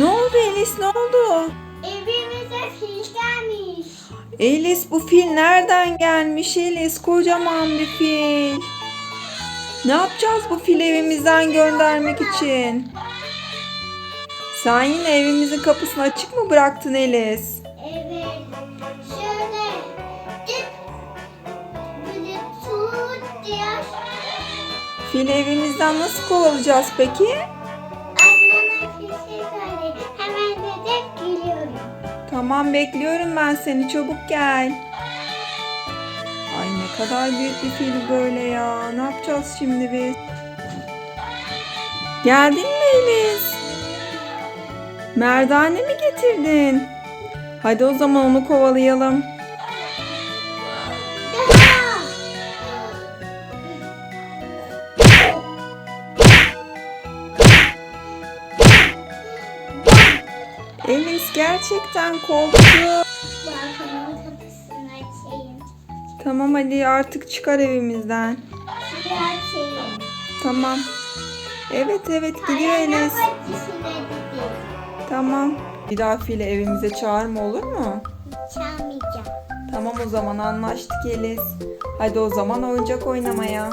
Elis ne oldu? Evimize fil gelmiş. Elis bu fil nereden gelmiş Elis? Kocaman bir fil. Ne yapacağız bu fil evimizden göndermek için? Sen yine evimizin kapısını açık mı bıraktın Elis? Evet. Şöyle. Tut. Fil evimizden nasıl kovalayacağız peki? Tamam bekliyorum ben seni çabuk gel. Ay ne kadar büyük bir fil böyle ya. Ne yapacağız şimdi biz? Geldin mi Elis? Merdane mi getirdin? Hadi o zaman onu kovalayalım. Elis gerçekten korktu. Tamam hadi artık çıkar evimizden. Tamam. Evet evet gidiyor Elis. Tamam. Bir daha fili evimize çağırma olur mu? Çalmayacağım. Tamam o zaman anlaştık Elis. Hadi o zaman oyuncak oynamaya.